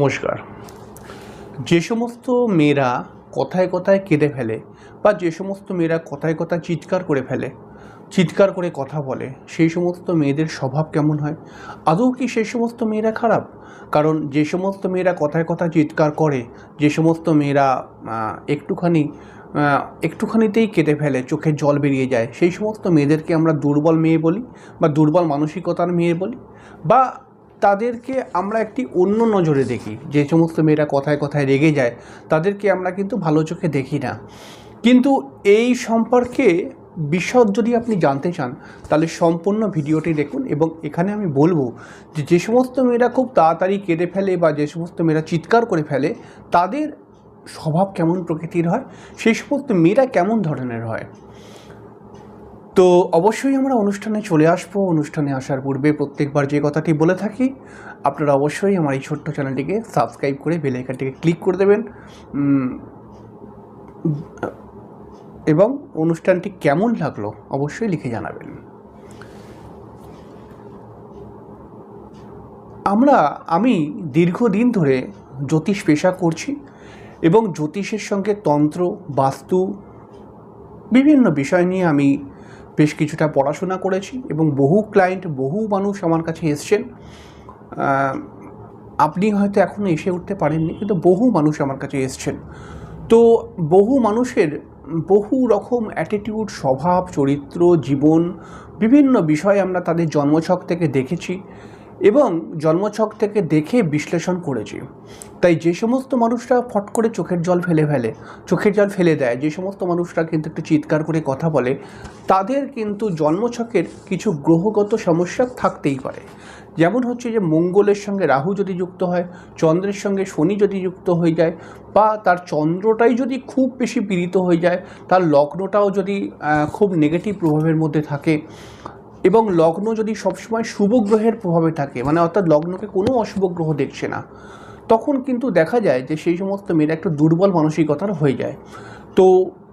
নমস্কার। যে সমস্ত মেয়েরা কথায় কথায় কেঁদে ফেলে বা যে সমস্ত মেয়েরা কথায় কথায় চিৎকার করে ফেলে, চিৎকার করে কথা বলে, সেই সমস্ত মেয়েদের স্বভাব কেমন হয়? আদৌ কি সেই সমস্ত মেয়েরা খারাপ? কারণ যে সমস্ত মেয়েরা কথায় কথায় চিৎকার করে, যে সমস্ত মেয়েরা একটুখানি একটুখানিতেই কেটে ফেলে, চোখে জল বেরিয়ে যায়, সেই সমস্ত মেয়েদেরকে আমরা দুর্বল মেয়ে বলি বা দুর্বল মানসিকতার মেয়ে বলি? বা তাদেরকে আমরা একটি অন্য নজরে দেখি। যে সমস্ত মেয়েরা কথায় কথায় রেগে যায়, তাদেরকে আমরা কিন্তু ভালো চোখে দেখি না। কিন্তু এই সম্পর্কে বিশদ যদি আপনি জানতে চান, তাহলে সম্পূর্ণ ভিডিওটি দেখুন এবং এখানে আমি বলব যে যে সমস্ত মেয়েরা খুব তাড়াতাড়ি কেঁদে ফেলে বা যে সমস্ত মেয়েরা চিৎকার করে ফেলে, তাদের স্বভাব কেমন প্রকৃতির হয়? সেই সমস্ত মেয়েরা কেমন ধরনের হয়? তো অবশ্যই আমরা অনুষ্ঠানে চলে আসব। অনুষ্ঠানে আসার পূর্বে প্রত্যেকবার যে কথাটি বলে থাকি, আপনারা অবশ্যই আমার এই ছোট্ট চ্যানেলটিকে সাবস্ক্রাইব করে বেল আইকনটিকে ক্লিক করে দেবেন। এবং অনুষ্ঠানটি কেমন লাগল অবশ্যই লিখে জানাবেন। আমরা, আমি দীর্ঘদিন ধরে জ্যোতিষ পেশা করছি এবং জ্যোতিষের সঙ্গে তন্ত্র, বাস্তু, বিভিন্ন বিষয় নিয়ে আমি বেশ কিছুটা পড়াশোনা করেছি এবং বহু ক্লায়েন্ট বহু মানুষ আমার কাছে এসছেন। আপনি হয়তো এখনও এসে উঠতে পারেননি, কিন্তু বহু মানুষ আমার কাছে এসছেন। তো বহু মানুষের বহু রকম অ্যাটিটিউড স্বভাব, চরিত্র, জীবন, বিভিন্ন বিষয়ে আমরা তাদের জন্মছক থেকে দেখেছি। এবং জন্মছক থেকে দেখে বিশ্লেষণ করেছি। তাই যে সমস্ত মানুষরা ফট করে চোখের জল ফেলে ফেলে, চোখের জল ফেলে দেয়, যে সমস্ত মানুষরা কিন্তু একটু চিৎকার করে কথা বলে, তাদের কিন্তু জন্মছকের কিছু গ্রহগত সমস্যা থাকতেই পারে। যেমন হচ্ছে যে মঙ্গলের সঙ্গে রাহু যদি যুক্ত হয়, চন্দ্রের সঙ্গে শনি যদি যুক্ত হয়ে যায়, বা তার চন্দ্রটাই যদি খুব বেশি পীড়িত হয়ে যায়, তার লগ্নটাও যদি খুব নেগেটিভ প্রভাবের মধ্যে থাকে এবং লগ্ন যদি সবসময় শুভ গ্রহের প্রভাবে থাকে মানে অর্থাৎ লগ্নকে কোনো অশুভ গ্রহ দেখছে না, তখন কিন্তু দেখা যায় যে সেই সমস্ত মেয়েরা একটু দুর্বল মানসিকতার হয়ে যায়। তো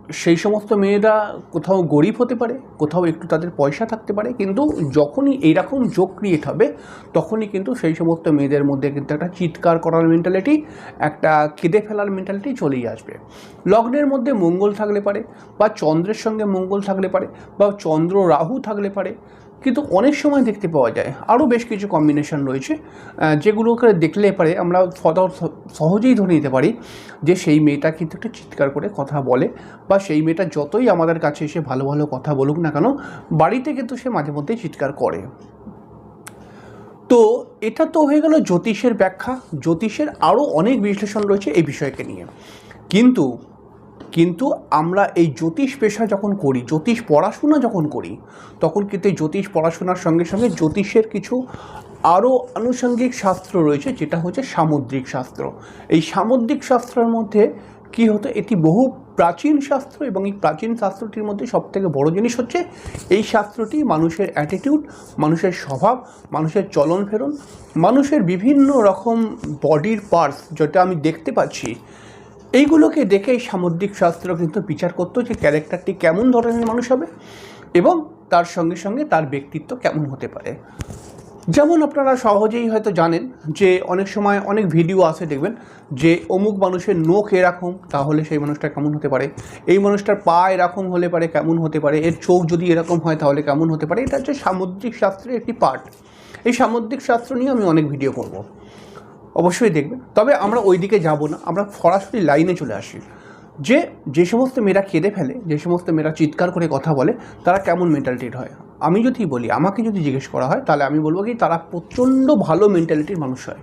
সেই সমস্ত মেয়েরা কোথাও গরিব হতে পারে, কোথাও একটু তাদের পয়সা থাকতে পারে, কিন্তু যখনই এইরকম যোগ ক্রিয়েট হবে, তখনই কিন্তু সেই সমস্ত মেয়েদের মধ্যে কিন্তু একটা চিৎকার করার মেন্টালিটি একটা কেঁদে ফেলার মেন্টালিটি চলেই আসবে। লগ্নের মধ্যে মঙ্গল থাকলে পারে, বা চন্দ্রের সঙ্গে মঙ্গল থাকলে পারে, বা চন্দ্র রাহু থাকলে পারে কিন্তু অনেক সময় দেখতে পাওয়া যায়। আরও বেশ কিছু কম্বিনেশন রয়েছে যেগুলোকে দেখলে পারে আমরা সহজেই ধরে নিতে পারি যে সেই মেয়েটা কিন্তু একটু চিৎকার করে কথা বলে বা সেই মেয়েটা যতই আমাদের কাছে এসে ভালো ভালো কথা বলুক না কেন, বাড়িতে কিন্তু সে মাঝে মধ্যেই চিৎকার করে। তো এটা তো হয়ে গেল জ্যোতিষের ব্যাখ্যা। জ্যোতিষের আরও অনেক বিশ্লেষণ রয়েছে এই বিষয়কে নিয়ে। কিন্তু কিন্তু আমরা এই জ্যোতিষ পেশা যখন করি, জ্যোতিষ পড়াশোনা যখন করি, তখন কিন্তু জ্যোতিষ পড়াশোনার সঙ্গে সঙ্গে জ্যোতিষের কিছু আরও আনুষঙ্গিক শাস্ত্র রয়েছে, যেটা হচ্ছে সামুদ্রিক শাস্ত্র। এই সামুদ্রিক শাস্ত্রের মধ্যে কি হতো? এটি বহু প্রাচীন শাস্ত্র এবং এই প্রাচীন শাস্ত্রটির মধ্যে সবথেকে বড় জিনিস হচ্ছে, এই শাস্ত্রটি মানুষের অ্যাটিটিউড মানুষের স্বভাব, মানুষের চলন ফেরন, মানুষের বিভিন্ন রকম বডির পার্টস যেটা আমি দেখতে পাচ্ছি এইগুলোকে দেখে সামুদ্রিক শাস্ত্র কিন্তু বিচার করতো যে ক্যারেক্টারটি কেমন ধরনের মানুষ হবে এবং তার সঙ্গে সঙ্গে তার ব্যক্তিত্ব কেমন হতে পারে। যেমন আপনারা সহজেই হয়তো জানেন যে অনেক সময় অনেক ভিডিও আছে দেখবেন যে অমুক মানুষের নোখ এরকম, তাহলে সেই মানুষটা কেমন হতে পারে? এই মানুষটার পা এরকম হলে পারে, কেমন হতে পারে? এর চোখ যদি এরকম হয়, তাহলে কেমন হতে পারে? এটা হচ্ছে সামুদ্রিক শাস্ত্রের একটি পার্ট এই সামুদ্রিক শাস্ত্র নিয়ে আমি অনেক ভিডিও করব। অবশ্যই দেখবেন তবে আমরা ওই দিকে যাব না, আমরা সরাসরি লাইনে চলে আসি। যে যে সমস্ত মেয়েরা কেঁদে ফেলে, যে সমস্ত মেয়েরা চিৎকার করে কথা বলে, তারা কেমন মেন্টালিটির হয়? আমি যদি বলি, আমাকে যদি জিজ্ঞেস করা হয়, তাহলে আমি বলব কি, তারা প্রচণ্ড ভালো মেন্টালিটির মানুষ হয়।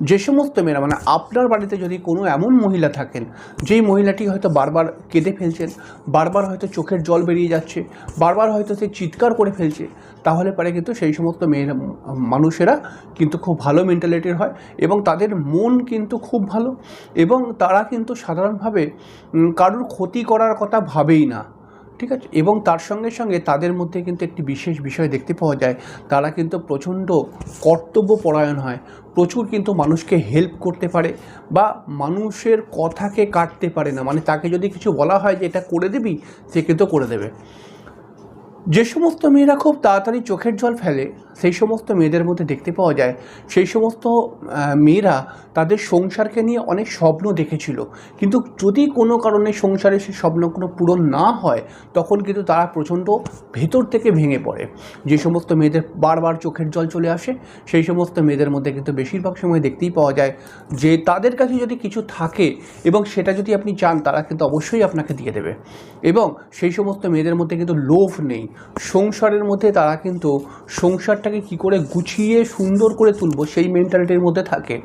যে সমস্ত মেয়েরা মানে আপনার বাড়িতে যদি কোনো এমন মহিলা থাকেন, যেই মহিলাটি হয়তো বারবার কেঁদে ফেলছেন, বারবার হয়তো চোখের জল বেরিয়ে যাচ্ছে, বারবার হয়তো সে চিৎকার করে ফেলছে, তাহলে পারে কিন্তু সেই সমস্ত মেয়েরা, মানুষেরা কিন্তু খুব ভালো মেন্টালিটির হয় এবং তাদের মন কিন্তু খুব ভালো এবং তারা কিন্তু সাধারণভাবে কারোর ক্ষতি করার কথা ভাবেই না। ঠিক আছে? এবং তার সঙ্গে সঙ্গে তাদের মধ্যে কিন্তু একটি বিশেষ বিষয় দেখতে পাওয়া যায়। তারা কিন্তু প্রচণ্ড কর্তব্যপরায়ণ হয়। প্রচুর কিন্তু মানুষকে হেল্প করতে পারে বা মানুষের কথাকে কাটতে পারে না। মানে তাকে যদি কিছু বলা হয় যে, এটা করে দিবি? সে কিন্তু করে দেবে। যে সমস্ত মেয়েরা খুব তাড়াতাড়ি চোখের জল ফেলে, সেই সমস্ত মেয়েদের মধ্যে দেখতে পাওয়া যায়, সেই সমস্ত মেয়েরা তাদের সংসারকে নিয়ে অনেক স্বপ্ন দেখেছিল। কিন্তু যদি কোনো কারণে সংসারে সেই স্বপ্নগুলো পূরণ না হয়, তখন কিন্তু তারা প্রচণ্ড ভেতর থেকে ভেঙে পড়ে। যে সমস্ত মেয়েদের বারবার চোখের জল চলে আসে, সেই সমস্ত মেয়েদের মধ্যে কিন্তু বেশিরভাগ সময় দেখতেই পাওয়া যায় যে তাদের কাছে যদি কিছু থাকে এবং সেটা যদি আপনি চান, তারা কিন্তু অবশ্যই আপনাকে দিয়ে দেবে। এবং সেই সমস্ত মেয়েদের মধ্যে কিন্তু লোভ নেই। সংসারের মধ্যে তারা কিন্তু সংসারটাকে কি করে গুছিয়ে সুন্দর করে তুলবো সেই মেন্টালিটির মধ্যে থাকে।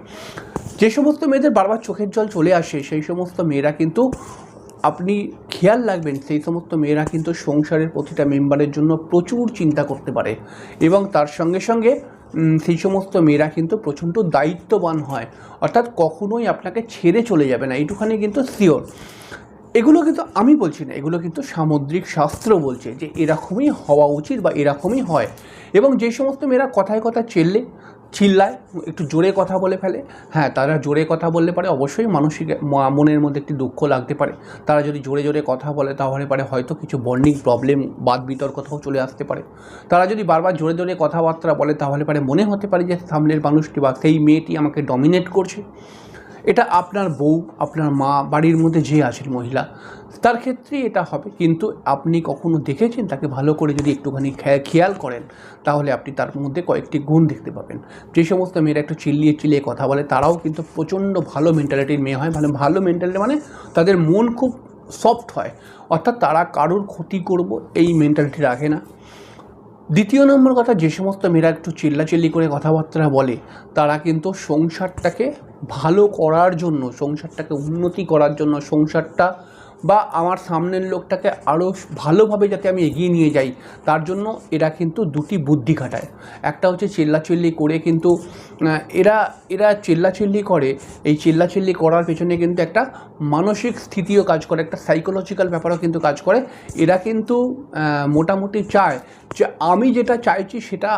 যে সমস্ত মেয়েদের বারবার চোখের জল চলে আসে, সেই সমস্ত মেয়েরা কিন্তু আপনি খেয়াল রাখবেন, সেই সমস্ত মেয়েরা কিন্তু সংসারের প্রতিটা মেম্বারের জন্য প্রচুর চিন্তা করতে পারে এবং তার সঙ্গে সঙ্গে সেই সমস্ত মেয়েরা কিন্তু প্রচণ্ড দায়িত্ববান হয়। অর্থাৎ কখনোই আপনাকে ছেড়ে চলে যাবে না, এইটুখানি কিন্তু শিওর এগুলো কিন্তু আমি বলছি না, এগুলো কিন্তু সামুদ্রিক শাস্ত্র বলছে যে এরকমই হওয়া উচিত বা এরকমই হয়। এবং যে সমস্ত মেয়েরা কথায় কথা চেললে, চিল্লায়, একটু জোরে কথা বলে ফেলে হ্যাঁ তারা জোরে কথা বললে পারে, অবশ্যই মানসিক মনের মধ্যে একটি দুঃখ লাগতে পারে। তারা যদি জোরে জোরে কথা বলে, তাহলে পারে হয়তো কিছু বন্ডিং প্রবলেম বাদ বিতর্কতাও চলে আসতে পারে। তারা যদি বারবার জোরে জোরে কথাবার্তা বলে, তাহলে পারে, মনে হতে পারে যে সামনের মানুষটি বা সেই মেয়েটি আমাকে ডমিনেট করছে। এটা আপনার বউ, আপনার মা, বাড়ির মধ্যে যে আছেন মহিলা, তার ক্ষেত্রে এটা হবে। কিন্তু আপনি কখনো দেখেছেন তাকে ভালো করে যদি একটুখানি খেয়াল করেন, তাহলে আপনি তার মধ্যে কয়েকটি গুণ দেখতে পাবেন। যে সমস্ত মেয়েরা একটু চিল্লিয়ে চিল্লিয়ে কথা বলে, তারাও কিন্তু প্রচণ্ড ভালো মেন্টালিটির মেয়ে হয়। ভালো ভালো মেন্টালিটি মানে তাদের মন খুব সফট হয়। অর্থাৎ তারা কারোর ক্ষতি করব এই মেন্টালিটি রাখে না। দ্বিতীয় নম্বর কথা, যে সমস্ত মেয়েরা একটু চিল্লাচিল্লি করে কথাবার্তা বলে, তারা কিন্তু সংসারটাকে ভালো করার জন্য, সংসারটাকে উন্নতি করার জন্য, সংসারটা বা আমার সামনের লোকটাকে আরও ভালোভাবে যাতে আমি এগিয়ে নিয়ে যাই, তার জন্য এরা কিন্তু দুটি বুদ্ধি খাটায়। একটা হচ্ছে চিল্লাচিল্লি করে কিন্তু এরা এরা চিল্লাচিল্লি করে। এই চিল্লাচিল্লি করার পেছনে কিন্তু একটা মানসিক স্থিতিও কাজ করে, একটা সাইকোলজিক্যাল ব্যাপারও কিন্তু কাজ করে। এরা কিন্তু মোটামুটি চায় যে আমি যেটা চাইছি সেটা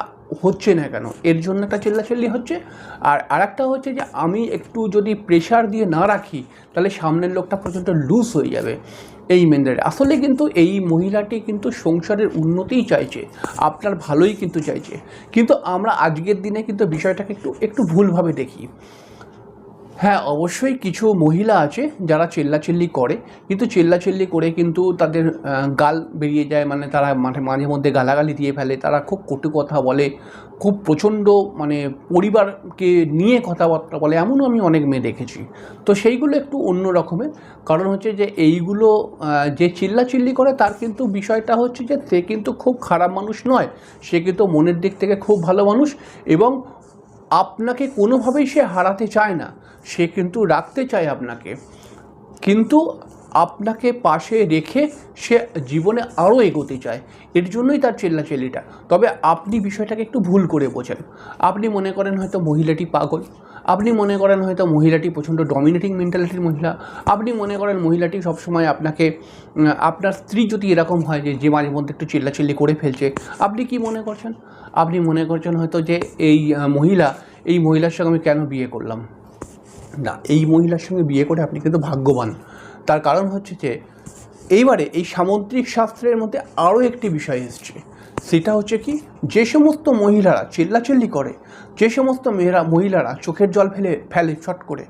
হচ্ছে না কেন? এর জন্য একটা চিল্লাচিল্লি হচ্ছে। আর আরেকটা হচ্ছে যে, আমি একটু যদি প্রেশার দিয়ে না রাখি, তাহলে সামনের লোকটা প্রচণ্ড লুজ হয়ে যাবে এই মেনদের। আসলে কিন্তু এই মহিলাটি কিন্তু সংসারের উন্নতিই চাইছে। আপনার ভালোই কিন্তু চাইছে। কিন্তু আমরা আজকের দিনে কিন্তু বিষয়টাকে একটু একটু ভুলভাবে দেখি। হ্যাঁ অবশ্যই কিছু মহিলা আছে যারা চেল্লাচিল্লি করে, কিন্তু চেল্লাচিল্লি করে কিন্তু তাদের গাল বেরিয়ে যায় মানে তারা মাঠে, মাঝে মধ্যে গালাগালি দিয়ে ফেলে, তারা খুব কটু কথা বলে, খুব প্রচণ্ড মানে পরিবারকে নিয়ে কথাবার্তা বলে, এমনও আমি অনেক মেয়ে দেখেছি। তো সেইগুলো একটু অন্য রকমের, কারণ হচ্ছে যে এইগুলো যে চিল্লাচিল্লি করে, তার কিন্তু বিষয়টা হচ্ছে যে সে কিন্তু খুব খারাপ মানুষ নয়, সে কিন্তু মনের দিক থেকে খুব ভালো মানুষ, এবং আপনাকে কোনোভাবেই সে হারাতে চায় না সে কিন্তু রাখতে চায় আপনাকে। কিন্তু আপনাকে পাশে রেখে সে জীবনে আরও এগোতে চায়। এর জন্যই তার চেল্লাচেল্লিটা। তবে আপনি বিষয়টাকে একটু ভুল করে বোঝেন। আপনি মনে করেন হয়তো মহিলাটি পাগল। আপনি মনে করেন হয়তো মহিলাটি প্রচণ্ড ডমিনেটিং মেন্টালিটির মহিলা। আপনি মনে করেন মহিলাটি সবসময় আপনাকে আপনার স্ত্রী যদি এরকম হয় যে যে মাঝে মধ্যে একটু চিল্লাচিল্লি করে ফেলছে, আপনি কি মনে করছেন? আপনি মনে করছেন হয়তো যে, এই মহিলা, এই মহিলার সঙ্গে আমি কেন বিয়ে করলাম? না, এই মহিলার সঙ্গে বিয়ে করে আপনি কিন্তু ভাগ্যবান। তার কারণ হচ্ছে যে, এইবারে এই সামুদ্রিক শাস্ত্রের মধ্যে আরও একটি বিষয় এসছে। সেটা হচ্ছে কি, যে সমস্ত মহিলারা চিল্লাচিল্লি করে, যে সমস্ত মেয়েরা, মহিলারা চোখের জল ফেলে ফেলে চট করে,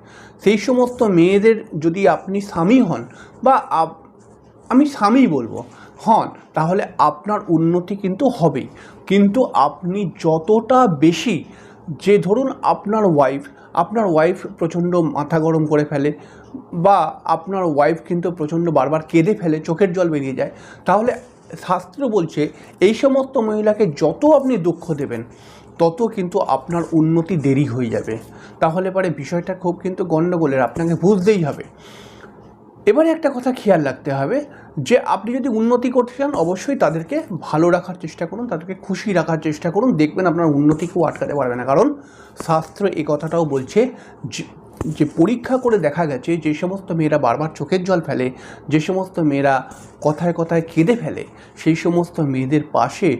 সেই সমস্ত মেয়েদের যদি আপনি স্বামী হন বা আমি স্বামী বলব, হন, তাহলে আপনার উন্নতি কিন্তু হবেই। কিন্তু আপনি যতটা বেশি যে ধরুন আপনার ওয়াইফ আপনার ওয়াইফ প্রচণ্ড মাথা গরম করে ফেলে বা আপনার ওয়াইফ কিন্তু প্রচণ্ড বারবার কেঁদে ফেলে, চোখের জল বেরিয়ে যায়, তাহলে শাস্ত্র বলছে এই সমস্ত মহিলাকে যত আপনি দুঃখ দেবেন, তত কিন্তু আপনার উন্নতি দেরি হয়ে যাবে। তাহলে পরে বিষয়টা খুব কিন্তু গণ্ডগোলের, আপনাকে বুঝতেই হবে। এবারে একটা কথা খেয়াল রাখতে হবে যে আপনি যদি উন্নতি করতে চান, অবশ্যই তাদেরকে ভালো রাখার চেষ্টা করুন, তাদেরকে খুশি রাখার চেষ্টা করুন। দেখবেন আপনার উন্নতি কেউ আটকাতে পারবে না। কারণ শাস্ত্র এই কথাটাও বলছে যে যে পরীক্ষা করে দেখা গেছে যে সমস্ত মেয়েরা বারবার চোখের জল ফেলে, যে সমস্ত মেয়েরা কথায় কথায় কেঁদে ফেলে, সেই সমস্ত মেয়েদের পাশে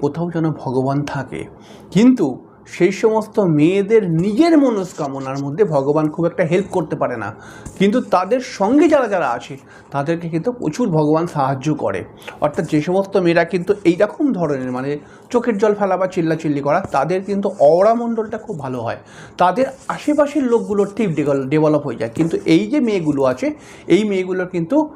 কোথাও যেন ভগবান থাকে। কিন্তু সেই সমস্ত মেয়েদের নিজের মনস্কামনার মধ্যে ভগবান খুব একটা হেল্প করতে পারে না। কিন্তু তাদের সঙ্গে যারা যারা আছে, তাদেরকে কিন্তু প্রচুর ভগবান সাহায্য করে। অর্থাৎ যে সমস্ত মেয়েরা কিন্তু এইরকম ধরনের মানে চোখের জল ফেলা বা চিল্লাচিল্লি করা, তাদের কিন্তু অওরা মণ্ডলটা খুব ভালো হয়। তাদের আশেপাশের লোকগুলোর ঠিক ডেভেলপ হয়ে যায়। কিন্তু এই যে মেয়েগুলো আছে, এই মেয়েগুলো কিন্তু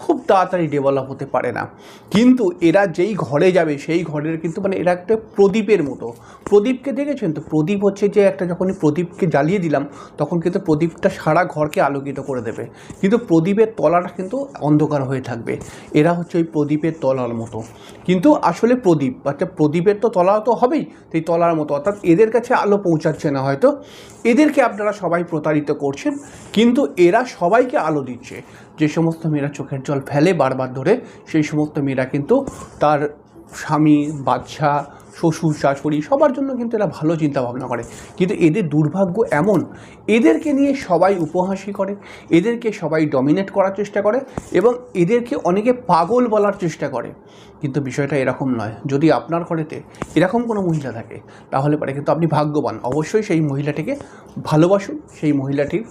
খুব তাড়াতাড়ি ডেভেলপ হতে পারে না। কিন্তু এরা যেই ঘরে যাবে, সেই ঘরের কিন্তু মানে এরা একটা প্রদীপের মতো। প্রদীপকে দেখেছেন তো? প্রদীপ হচ্ছে যে একটা যখনই প্রদীপকে জ্বালিয়ে দিলাম, তখন কিন্তু প্রদীপটা সারা ঘরকে আলোকিত করে দেবে। কিন্তু প্রদীপের তলাটা কিন্তু অন্ধকার হয়ে থাকবে। এরা হচ্ছে ওই প্রদীপের তলার মতো। কিন্তু আসলে প্রদীপ অর্থাৎ প্রদীপের তো তলা তো হবেই, সেই তলার মতো। অর্থাৎ এদের কাছে আলো পৌঁছাচ্ছে না হয়তো। এদেরকে আপনারা সবাই প্রতারিত করছেন, কিন্তু এরা সবাইকে আলো দিচ্ছে। যে সমস্ত মেয়েরা চোখের জল ফেলে বারবার ধরে, সেই সমস্ত মেয়েরা কিন্তু তার স্বামী, বাচ্চা শ্বশুর, শাশুড়ি সবার জন্য কিন্তু এরা ভালো চিন্তা ভাবনা করে। কিন্তু এদের দুর্ভাগ্য এমন, এদেরকে নিয়ে সবাই উপহাসি করে, এদেরকে সবাই ডমিনেট করার চেষ্টা করে এবং এদেরকে অনেকে পাগল বলার চেষ্টা করে। কিন্তু বিষয়টা এরকম নয়। যদি আপনার ঘরেতে এরকম কোনো মহিলা থাকে, তাহলে পরে কিন্তু আপনি ভাগ্যবান। অবশ্যই সেই মহিলাটিকে ভালোবাসুন, সেই মহিলাটির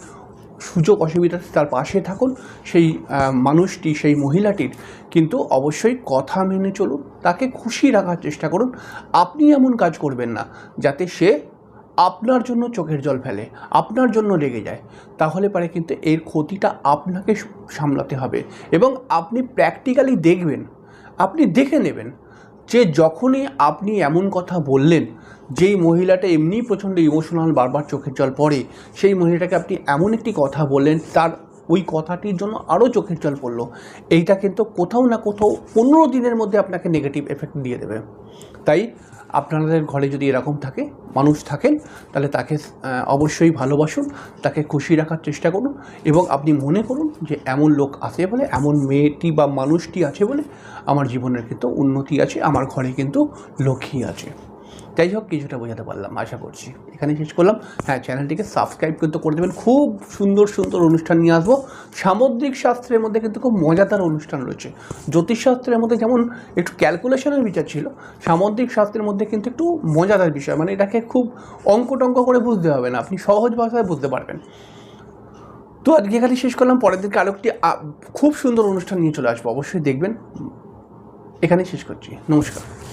সুযোগ অসুবিধাতে তার পাশে থাকুন। সেই মানুষটি, সেই মহিলাটির কিন্তু অবশ্যই কথা মেনে চলুন, তাকে খুশি রাখার চেষ্টা করুন। আপনি এমন কাজ করবেন না, যাতে সে আপনার জন্য চোখের জল ফেলে, আপনার জন্য লেগে যায়। তাহলে পারে কিন্তু এর ক্ষতিটা আপনাকে সামলাতে হবে এবং আপনি প্র্যাকটিক্যালি দেখবেন, আপনি দেখে নেবেন যে যখনই আপনি এমন কথা বললেন, যেই মহিলাটা এমনি প্রচণ্ড ইমোশনাল বারবার চোখের জল পড়ে, সেই মহিলাটাকে আপনি এমন একটি কথা বললেন, তার ওই কথাটির জন্য আরও চোখের জল পড়ল। এইটা কিন্তু কোথাও না কোথাও পনেরো দিনের মধ্যে আপনাকে নেগেটিভ এফেক্ট দিয়ে দেবে। তাই আপনাদের ঘরে যদি এরকম থাকে, মানুষ থাকেন, তাহলে তাকে অবশ্যই ভালোবাসুন, তাকে খুশি রাখার চেষ্টা করুন এবং আপনি মনে করুন যে এমন লোক আছে বলে, এমন মেয়েটি বা মানুষটি আছে বলে আমার জীবনের কিন্তু উন্নতি আছে, আমার ঘরে কিন্তু লক্ষ্মী আছে। যাই হোক, কিছুটা বোঝাতে পারলাম, আশা করছি। এখানে শেষ করলাম। হ্যাঁ চ্যানেলটিকে সাবস্ক্রাইব কিন্তু করে দেবেন। খুব সুন্দর সুন্দর অনুষ্ঠান নিয়ে আসব। সামুদ্রিক শাস্ত্রের মধ্যে কিন্তু খুব মজাদার অনুষ্ঠান রয়েছে। জ্যোতিষশাস্ত্রের মধ্যে যেমন একটু ক্যালকুলেশনের বিচার ছিল, সামুদ্রিক শাস্ত্রের মধ্যে কিন্তু একটু মজাদার বিষয়। মানে এটাকে খুব অঙ্ক টঙ্ক করে বুঝতে হবে না, আপনি সহজ ভাষায় বুঝতে পারবেন। তো আজকে এখানে শেষ করলাম। পরের দিনকে আরও একটি খুব সুন্দর অনুষ্ঠান নিয়ে চলে আসব। অবশ্যই দেখবেন। এখানেই শেষ করছি। নমস্কার।